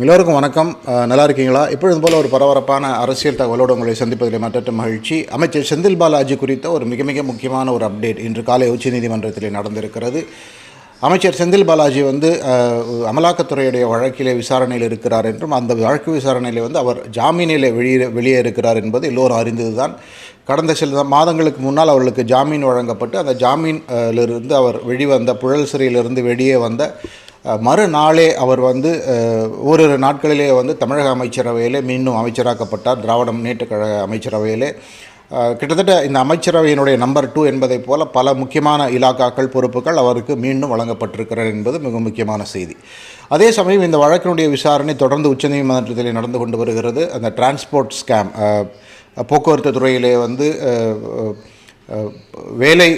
எல்லோருக்கும் வணக்கம். நல்லா இருக்கீங்களா? இப்பொழுது போல ஒரு பரபரப்பான அரசியல் தகவலோடு உங்களை சந்திப்பதில் மற்ற மகிழ்ச்சி. அமைச்சர் செந்தில் பாலாஜி குறித்த ஒரு மிக மிக முக்கியமான ஒரு அப்டேட் இன்று காலை உச்சநீதிமன்றத்தில் நடந்திருக்கிறது. அமைச்சர் செந்தில் பாலாஜி வந்து அமலாக்கத்துறையுடைய வழக்கிலே விசாரணையில் இருக்கிறார் என்றும் அந்த வழக்கு விசாரணையில் வந்து அவர் ஜாமீனில் வெளியே வெளியே இருக்கிறார் என்பது எல்லோரும் அறிந்ததுதான். கடந்த சில மாதங்களுக்கு முன்னால் அவர்களுக்கு ஜாமீன் வழங்கப்பட்டு அந்த ஜாமீனிலிருந்து அவர் வெளிவந்த புழல் சிறையிலிருந்து வெளியே வந்த மறுநாளே அவர் வந்து ஓரிரு நாட்களிலே வந்து தமிழக அமைச்சரவையிலே மீண்டும் அமைச்சராக்கப்பட்டார். திராவிட முன்னேற்ற கழக அமைச்சரவையிலே. கிட்டத்தட்ட இந்த அமைச்சரவையினுடைய நம்பர் டூ என்பதைப் போல பல முக்கியமான இலாக்காக்கள் பொறுப்புகள் அவருக்கு மீண்டும் வழங்கப்பட்டிருக்கிறது என்பது மிக முக்கியமான செய்தி. அதே சமயம் இந்த வழக்கினுடைய விசாரணை தொடர்ந்து உச்சநீதிமன்றத்தில் நடந்து கொண்டு வருகிறது. அந்த டிரான்ஸ்போர்ட் ஸ்கேம் போக்குவரத்து துறையிலே வந்து வேலை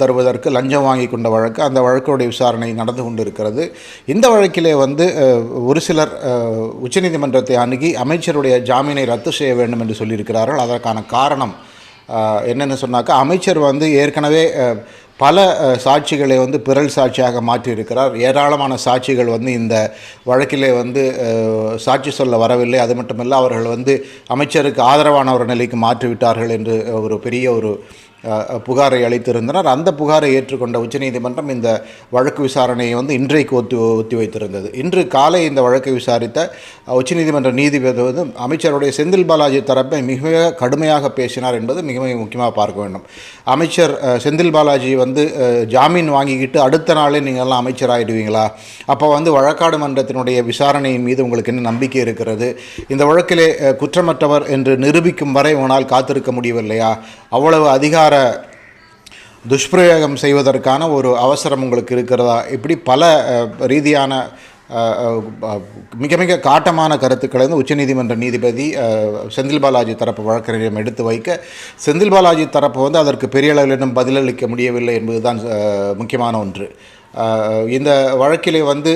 தருவதற்கு லஞ்சம் வாங்கி கொண்ட வழக்கு அந்த வழக்குடைய விசாரணை நடந்து கொண்டிருக்கிறது. இந்த வழக்கிலே வந்து ஒரு சிலர் உச்சநீதிமன்றத்தை அணுகி அமைச்சருடைய ஜாமீனை ரத்து செய்ய வேண்டும் என்று சொல்லியிருக்கிறார்கள். அதற்கான காரணம் என்னென்னு சொன்னாக்கா அமைச்சர் வந்து ஏற்கனவே பல சாட்சிகளை வந்து பிறல் சாட்சியாக மாற்றியிருக்கிறார். ஏராளமான சாட்சிகள் வந்து இந்த வழக்கிலே வந்து சாட்சி சொல்ல வரவில்லை. அது மட்டுமல்ல அவர்கள் வந்து அமைச்சருக்கு ஆதரவான ஒரு நிலைக்கு மாற்றிவிட்டார்கள் என்று ஒரு பெரிய ஒரு புகாரை அளித்திருந்தனர். அந்த புகாரை ஏற்றுக்கொண்ட உச்சநீதிமன்றம் இந்த வழக்கு விசாரணையை வந்து இன்றைக்கு ஒத்தி ஒத்தி வைத்திருந்தது. இன்று காலை இந்த வழக்கை விசாரித்த உச்சநீதிமன்ற நீதிபதி வந்து அமைச்சருடைய செந்தில் பாலாஜி தரப்பை மிக கடுமையாக பேசினார் என்பது மிக மிக முக்கியமாக பார்க்க வேண்டும். அமைச்சர் செந்தில் பாலாஜி வந்து ஜாமீன் வாங்கிக்கிட்டு அடுத்த நாளே நீங்கள்லாம் அமைச்சராகிடுவீங்களா அப்போ வந்து வழக்காடு மன்றத்தினுடைய விசாரணையின் மீது உங்களுக்கு என்ன நம்பிக்கை இருக்கிறது? இந்த வழக்கிலே குற்றமற்றவர் என்று நிரூபிக்கும் வரை உங்களால் காத்திருக்க முடியவில்லையா? அவ்வளவு அதிகார துஷ்பிரயோகம் செய்வதற்கான ஒரு அவசரம் உங்களுக்கு இருக்கிறதா? இப்படி பல ரீதியான மிக மிக காட்டமான கருத்துக்களை வந்து உச்சநீதிமன்ற நீதிபதி செந்தில் பாலாஜி தரப்பு வழக்கறிஞரிடம் எடுத்து வைக்க செந்தில் பாலாஜி தரப்பு வந்து அதற்கு பெரிய அளவில் இன்னும் பதிலளிக்க முடியவில்லை என்பதுதான் முக்கியமான ஒன்று. இந்த வழக்கிலே வந்து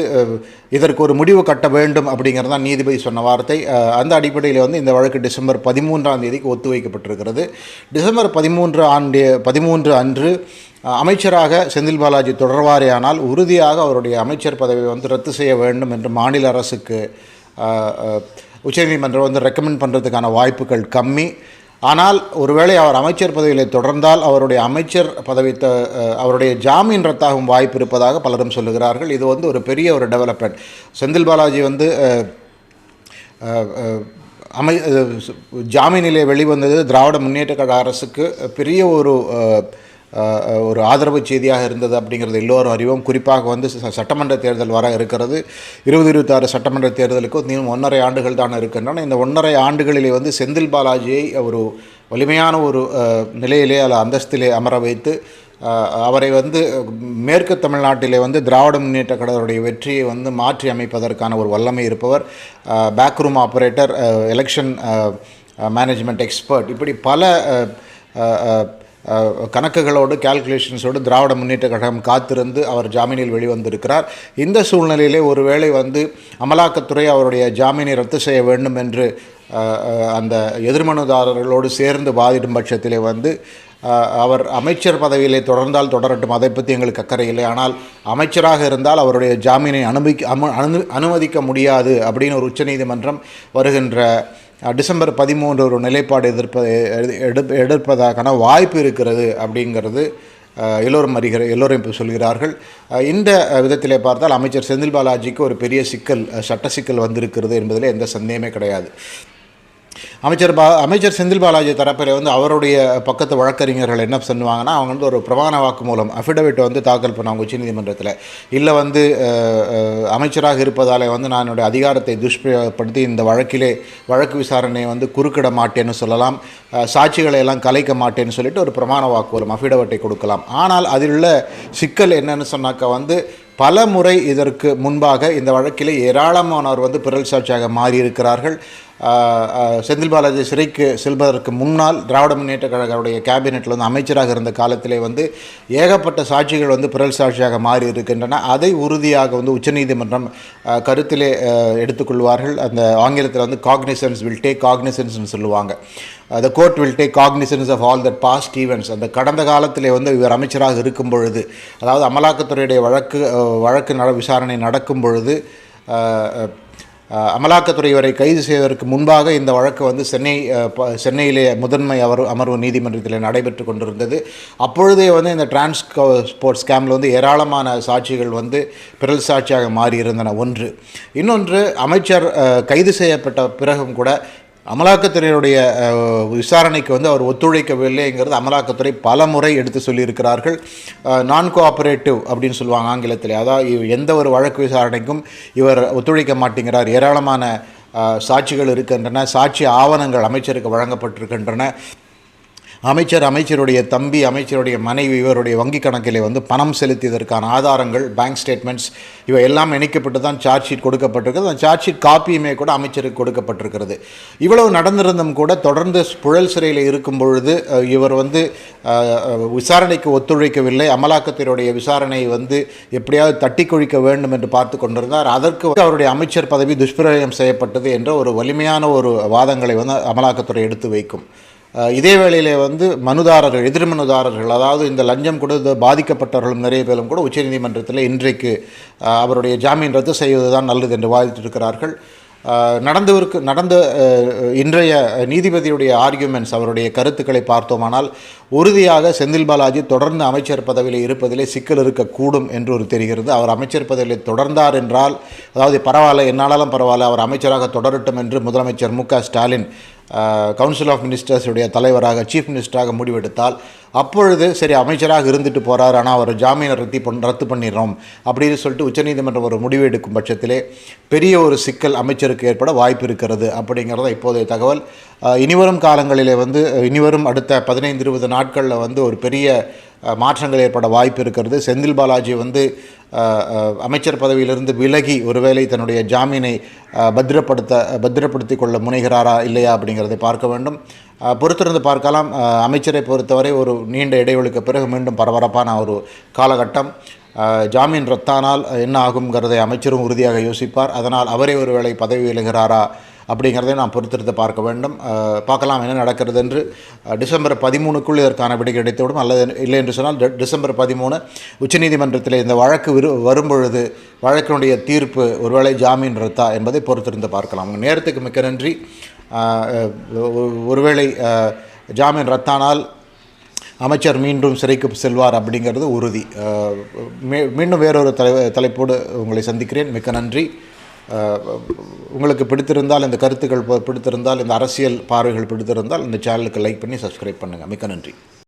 இதற்கு ஒரு முடிவு கட்ட வேண்டும் அப்படிங்கிறது தான் நீதிபதி சொன்ன வார்த்தை. அந்த அடிப்படையில் வந்து இந்த வழக்கு டிசம்பர் பதிமூன்றாம் தேதிக்கு ஒத்திவைக்கப்பட்டிருக்கிறது. டிசம்பர் பதிமூன்று ஆண்டு பதிமூன்று அன்று அமைச்சராக செந்தில் பாலாஜி தொடர்வாரேயானால் உறுதியாக அவருடைய அமைச்சர் பதவியை வந்து ரத்து செய்ய வேண்டும் என்று மாநில அரசுக்கு உச்சநீதிமன்றம் வந்து ரெக்கமெண்ட் பண்ணுறதுக்கான வாய்ப்புகள் கம்மி. ஆனால் ஒருவேளை அவர் அமைச்சர் பதவியில் தொடர்ந்தால் அவருடைய அமைச்சர் பதவி த அவருடைய ஜாமீன் ரத்தாகும் வாய்ப்பு இருப்பதாக பலரும் சொல்லுகிறார்கள். இது வந்து ஒரு பெரிய ஒரு டெவலப்மெண்ட் செந்தில் பாலாஜி வந்து அமை ஜாமீன் ஜாமீனிலே வெளிவந்தது திராவிட முன்னேற்ற கழக அரசுக்கு பெரிய ஒரு ஒரு ஆதரவு செய்தியாக இருந்தது அப்படிங்கிறது எல்லோரும் அறிவோம். குறிப்பாக வந்து ச- சட்டமன்ற தேர்தல் வர இருக்கிறது. இருபது இருபத்தாறு சட்டமன்ற தேர்தலுக்கு இன்னும் ஒன்றரை ஆண்டுகள் தான் இருக்கின்றன. இந்த ஒன்றரை ஆண்டுகளிலே வந்து செந்தில் பாலாஜியை ஒரு வலிமையான ஒரு நிலையிலே அல்ல அந்தஸ்திலே அமர வைத்து அவரை வந்து மேற்கு தமிழ்நாட்டிலே வந்து திராவிட முன்னேற்ற கழகத்துடைய வெற்றியை வந்து மாற்றி அமைப்பதற்கான ஒரு வல்லமை இருப்பவர். Backroom operator election management expert இப்படி பல கணக்குகளோடு கேல்குலேஷன்ஸோடு திராவிட முன்னேற்ற கழகம் காத்திருந்து அவர் ஜாமீனில் வெளிவந்திருக்கிறார். இந்த சூழ்நிலையிலே ஒருவேளை வந்து அமலாக்கத்துறை அவருடைய ஜாமீனை ரத்து செய்ய வேண்டும் என்று அந்த எதிர்மனுதாரர்களோடு சேர்ந்து வாதிடும் பட்சத்திலே வந்து அவர் அமைச்சர் பதவியிலே தொடர்ந்தால் தொடரட்டும். அதை பற்றி எங்களுக்கு அக்கறை இல்லை. ஆனால் அமைச்சராக இருந்தால் அவருடைய ஜாமீனை அனுமதிக்க அமு அனு அனுமதிக்க முடியாது அப்படின்னு ஒரு உச்சநீதிமன்றம் வருகின்ற டிசம்பர் பதிமூன்று ஒரு நிலைப்பாடு எதிர்ப்ப எடு- எடுப்பதற்கான வாய்ப்பு இருக்கிறது அப்படிங்கிறது எல்லோரும் அறிகிற எல்லோரும் இப்போ சொல்கிறார்கள். இந்த விதத்திலே பார்த்தால் அமைச்சர் செந்தில் பாலாஜிக்கு ஒரு பெரிய சிக்கல் சட்ட சிக்கல் வந்திருக்கிறது என்பதில் எந்த சந்தேகமே கிடையாது. அமைச்சர் பா அமைச்சர் செந்தில் பாலாஜி தரப்பில் வந்து அவருடைய பக்கத்து வழக்கறிஞர்கள் என்ன சொல்லுவாங்கன்னா அவங்க வந்து ஒரு பிரமாண வாக்குமூலம் அஃபிடவிட் வந்து தாக்கல் பண்ணுவாங்க உச்சநீதிமன்றத்தில் இல்லை வந்து அமைச்சராக இருப்பதால் வந்து நான் என்னுடைய அதிகாரத்தை துஷ்பிரயோகப்படுத்தி இந்த வழக்கிலே வழக்கு விசாரணையை வந்து குறுக்கிட மாட்டேன்னு சொல்லலாம். சாட்சிகளை எல்லாம் கலைக்க மாட்டேன்னு சொல்லிட்டு ஒரு பிரமாண வாக்குமூலம் அஃபிடவிட்டை கொடுக்கலாம். ஆனால் அதில் உள்ள சிக்கல் என்னன்னு சொன்னாக்கா வந்து பல முறை இதற்கு முன்பாக இந்த வழக்கில் ஏராளமானோர் வந்து பிறல் சாட்சியாக மாறியிருக்கிறார்கள். செந்தில் பாலாஜி சிறைக்கு செல்வதற்கு முன்னால் திராவிட முன்னேற்ற கழகவுடைய கேபினெட்டில் வந்து அமைச்சராக இருந்த காலத்திலே வந்து ஏகப்பட்ட சாட்சிகள் வந்து பிறல் சாட்சியாக மாறி இருக்கின்றன அதை உறுதியாக வந்து உச்சநீதிமன்றம் கருத்திலே எடுத்துக்கொள்வார்கள். அந்த ஆங்கிலத்தில் வந்து காக்னிசன்ஸ் வில் டேக் காக்னிசன்ஸ்னு சொல்லுவாங்க. The court will take cognisance of all that past events அந்த கடந்த காலத்திலே வந்து இவர் அமைச்சராக இருக்கும் பொழுது அதாவது அமலாக்கத்துறையுடைய வழக்கு uh, வழக்கு நட விசாரணை நடக்கும் பொழுது uh, uh, அமலாக்கத்துறை இவரை கைது செய்வதற்கு முன்பாக இந்த வழக்கு வந்து சென்னை ப- சென்னையிலே முதன்மை அவர் அமர்வு நீதிமன்றத்தில் நடைபெற்று கொண்டிருந்தது. அப்பொழுதே வந்து இந்த டிரான்ஸ் ஸ்போர்ட்ஸ் ஸ்கேமில் வந்து ஏராளமான சாட்சிகள் வந்து பிறல் சாட்சியாக மாறியிருந்தன. ஒன்று. இன்னொன்று அமைச்சர் கைது செய்யப்பட்ட பிறகும் கூட அமலாக்கத்துறையினுடைய விசாரணைக்கு வந்து அவர் ஒத்துழைக்கவில்லைங்கிறது அமலாக்கத்துறை பல முறை எடுத்து சொல்லியிருக்கிறார்கள். நான் கோஆபரேட்டிவ் அப்படின்னு சொல்லுவாங்க ஆங்கிலத்தில். அதாவது எந்த ஒரு வழக்கு விசாரணைக்கும் இவர் ஒத்துழைக்க மாட்டேங்கிறார். ஏராளமான சாட்சிகள் இருக்கின்றன சாட்சி ஆவணங்கள் அமைச்சருக்கு வழங்கப்பட்டிருக்கின்றன. அமைச்சர் அமைச்சருடைய தம்பி அமைச்சருடைய மனைவி இவருடைய வங்கி கணக்கிலே வந்து பணம் செலுத்தியதற்கான ஆதாரங்கள் பேங்க் ஸ்டேட்மெண்ட்ஸ் இவை எல்லாம் இணைக்கப்பட்டு தான் சார்ஜ் ஷீட் கொடுக்கப்பட்டிருக்கிறது. அந்த சார்ஜ் ஷீட் காப்பியுமே கூட அமைச்சருக்கு கொடுக்கப்பட்டிருக்கிறது. இவ்வளவு நடந்திருந்தும் கூட தொடர்ந்து புழல் சிறையில் இருக்கும் பொழுது இவர் வந்து விசாரணைக்கு ஒத்துழைக்கவில்லை. அமலாக்கத்தினுடைய விசாரணையை வந்து எப்படியாவது தட்டி கொழிக்க வேண்டும் என்று பார்த்து கொண்டிருந்தார். அதற்கு வந்து அவருடைய அமைச்சர் பதவி துஷ்பிரயோகம் செய்யப்பட்டது என்ற ஒரு வலிமையான ஒரு வாதங்களை வந்து அமலாக்கத்துறை எடுத்து வைக்கும். இதே வேளையிலே வந்து மனுதாரர்கள் எதிர் மனுதாரர்கள் அதாவது இந்த லஞ்சம் கொடுத்து பாதிக்கப்பட்டவர்களும் நிறைய பேரும் கூட உச்சநீதிமன்றத்தில் இன்றைக்கு அவருடைய ஜாமீன் ரத்து செய்வது தான் நல்லது என்று வாதிட்டிருக்கிறார்கள் நடந்தவருக்கு நடந்த இன்றைய நீதிபதியுடைய ஆர்கியூமெண்ட்ஸ் அவருடைய கருத்துக்களை பார்த்தோமானால் உறுதியாக செந்தில் பாலாஜி தொடர்ந்து அமைச்சர் பதவியில் இருப்பதிலே சிக்கல் இருக்கக்கூடும் என்று ஒரு தெரிகிறது. அவர் அமைச்சர் பதவியில் தொடர்ந்தார் என்றால் அதாவது பரவாயில்ல என்னாலும் பரவாயில்ல அவர் அமைச்சராக தொடரட்டும் என்று முதலமைச்சர் மு ஸ்டாலின் கவுன்சில் ஆஃப் மினிஸ்டர்ஸுடைய தலைவராக சீஃப் மினிஸ்டராக முடிவெடுத்தால் அப்பொழுது சரி அமைச்சராக இருந்துட்டு போகிறார் ஆனால் அவர் ஜாமீனை ரத்தி பண் ரத்து பண்ணிடுறோம் அப்படின்னு சொல்லிட்டு உச்சநீதிமன்றம் ஒரு முடிவு எடுக்கும் பட்சத்திலே பெரிய ஒரு சிக்கல் அமைச்சருக்கு ஏற்பட வாய்ப்பு இருக்கிறது அப்படிங்கிறத இப்போதைய தகவல். இனிவரும் காலங்களிலே வந்து இனிவரும் அடுத்த பதினைந்து இருபது நாட்களில் வந்து ஒரு பெரிய மாற்றங்கள் ஏற்பட வாய்ப்பு இருக்கிறது. செந்தில் பாலாஜி வந்து அமைச்சர் பதவியிலிருந்து விலகி ஒருவேளை தன்னுடைய ஜாமீனை பத்திரப்படுத்த பத்திரப்படுத்தி கொள்ள முனைகிறாரா இல்லையா அப்படிங்கிறதை பார்க்க வேண்டும். பொறுத்திருந்து பார்க்கலாம். அமைச்சரை பொறுத்தவரை ஒரு நீண்ட இடைவெளிக்கு பிறகு மீண்டும் பரபரப்பான ஒரு காலகட்டம். ஜாமீன் ரத்தானால் என்ன ஆகுங்கிறதை அமைச்சரும் உறுதியாக யோசிப்பார். அதனால் அவரே ஒருவேளை பதவி விலகிறாரா அப்படிங்கிறதையும் நாம் பொறுத்திருந்து பார்க்க வேண்டும். பார்க்கலாம் என்ன நடக்கிறது என்று டிசம்பர் பதிமூணுக்குள் இதற்கான விடை கிடைத்துவிடும். அல்லது இல்லை என்று சொன்னால் டிசம்பர் பதிமூணு உச்சநீதிமன்றத்தில் இந்த வழக்கு விரு வரும்பொழுது வழக்கினுடைய தீர்ப்பு ஒருவேளை ஜாமீன் ரத்தா என்பதை பொறுத்திருந்து பார்க்கலாம். உங்கள் நேரத்துக்கு மிக்க நன்றி. ஒருவேளை ஜாமீன் ரத்தானால் அமைச்சர் மீண்டும் சிறைக்கு செல்வார் அப்படிங்கிறது உறுதி. மீண்டும் வேறொரு தலை தலைப்போடு உங்களை சந்திக்கிறேன். மிக்க நன்றி. உங்களுக்கு பிடித்திருந்தால் இந்த கருத்துக்கள் பிடித்திருந்தால் இந்த அரசியல் பார்வைகள் பிடித்திருந்தால் இந்த சேனலுக்கு லைக் பண்ணி சப்ஸ்கிரைப் பண்ணுங்கள் மிக்க நன்றி.